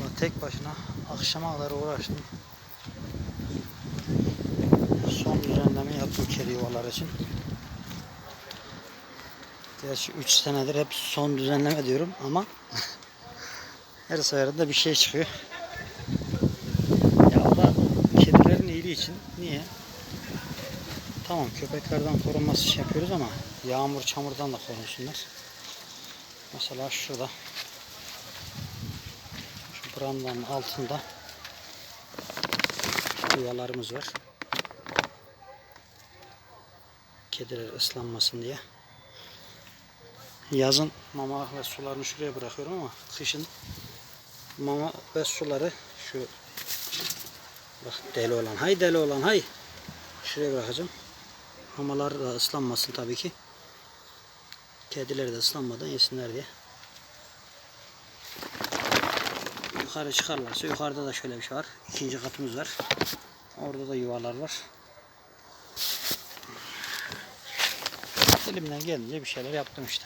Vallahi tek başına akşama kadar uğraştım. Son düzenleme yaptım kedi yuvalar için. Gerçi 3 senedir hep son düzenleme diyorum ama her seferinde bir şey çıkıyor. Ya da kedilerin iyiliği için. Niye? Tamam köpeklerden korunması için yapıyoruz ama yağmur çamurdan da korunsunlar. Mesela şurada şu brandanın altında yuvalarımız var. Kediler ıslanmasın diye. Yazın mama ve sularını şuraya bırakıyorum ama kışın mama ve suları şu bak deli olan hay deli olan hay şuraya bırakacağım. Mamalar da ıslanmasın tabii ki. Kediler de ıslanmadan yesinler diye. Yukarı çıkarlarsa yukarıda da şöyle bir şey var. İkinci katımız var. Orada da yuvalar var. Elimden gelince bir şeyler yaptım işte.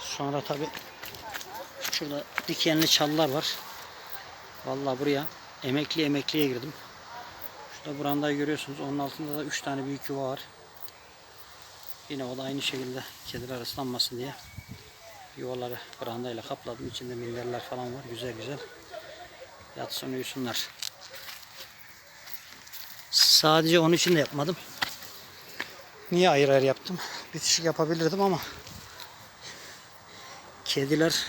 Sonra tabi şurada dikenli çalılar var. Vallahi buraya emekli emekliye girdim. Şurada brandayı görüyorsunuz. Onun altında da 3 tane büyük yuva var. Yine o da aynı şekilde kediler ıslanmasın diye yuvaları brandayla kapladım. İçinde minderler falan var. Güzel güzel. Yatsın uyusunlar. Sadece onun için de yapmadım. Niye ayrı ayrı yaptım? Bitişik yapabilirdim ama kediler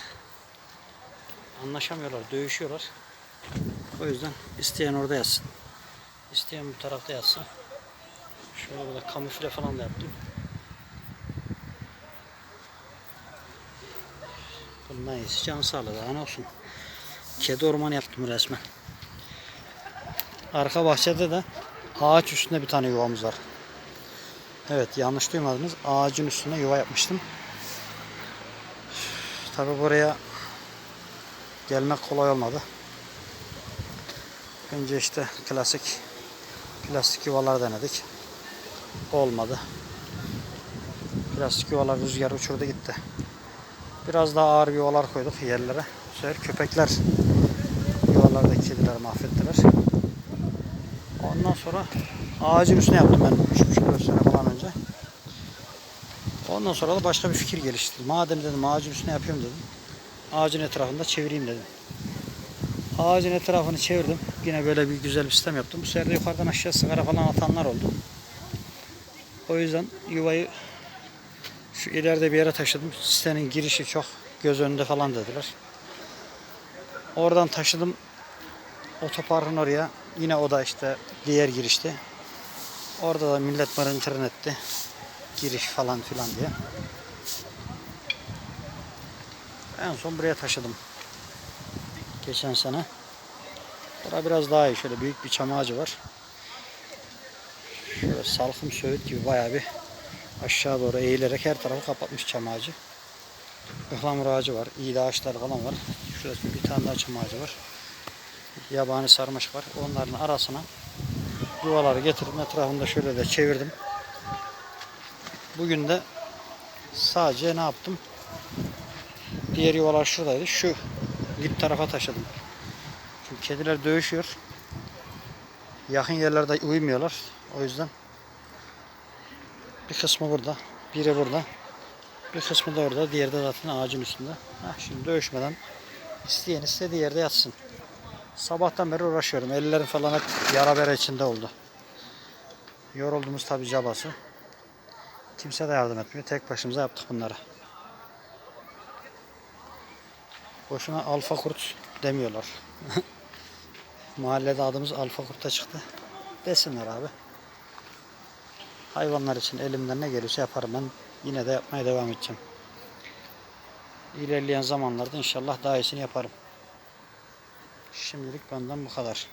anlaşamıyorlar, dövüşüyorlar. O yüzden isteyen orada yatsın. İsteyen bu tarafta yatsın. Şöyle böyle kamufle falan da yaptım. Bundan iyisi can sağlığı daha ne olsun. Kedi ormanı yaptım resmen. Arka bahçede de ağaç üstünde bir tane yuvamız var. Evet yanlış duymadınız. Ağacın üstüne yuva yapmıştım. Tabi buraya gelmek kolay olmadı. Önce işte klasik plastik yuvalar denedik. Olmadı. Plastik yuvalar rüzgar uçurdu gitti. Biraz daha ağır yuvalar koyduk yerlere. Bu sefer köpekler yuvalardaki kedileri mahvettiler. Ondan sonra ağacın üstüne yaptım ben 3,5-4 sene falan önce. Ondan sonra da başka bir fikir gelişti. Madem dedim ağacın üstüne yapıyorum dedim. Ağacın etrafında çevireyim dedim. Ağacın etrafını çevirdim. Yine böyle bir güzel bir sistem yaptım. Bu sefer de yukarıdan aşağı sigara falan atanlar oldu. O yüzden yuvayı şu ileride bir yere taşıdım. Sitenin girişi çok göz önünde falan dediler. Oradan taşıdım otoparkın oraya. Yine o da işte diğer girişte. Orada da millet bana internetti. Giriş falan filan diye. En son buraya taşıdım. Geçen sene. Bura biraz daha iyi. Şöyle büyük bir çam ağacı var. Şöyle salkım söğüt gibi bayağı bir aşağı doğru eğilerek her tarafı kapatmış çam ağacı. Ihlamur ağacı var. İğde ağaçları falan var. Şurada bir tane daha çam ağacı var. Yabani sarmaşık var. Onların arasına yuvaları getirdim. Etrafında şöyle de çevirdim. Bugün de sadece ne yaptım? Diğer yuvalar şuradaydı. Şu dip tarafa taşıdım. Çünkü kediler dövüşüyor. Yakın yerlerde uyumuyorlar. O yüzden bir kısmı burada, biri burada. Bir kısmı da orada, diğeri de zaten ağacın üstünde. Heh, şimdi dövüşmeden isteyen istediği yerde yatsın. Sabahtan beri uğraşıyorum. Ellerim falan hep yara bere içinde oldu. Yorulduğumuz tabi cabası. Kimse de yardım etmiyor. Tek başımıza yaptık bunları. Boşuna alfa kurt demiyorlar. Mahallede adımız alfa kurta çıktı. Desinler abi. Hayvanlar için elimden ne geliyorsa yaparım ben. Yine de yapmaya devam edeceğim. İlerleyen zamanlarda inşallah daha iyisini yaparım. Şimdilik benden bu kadar.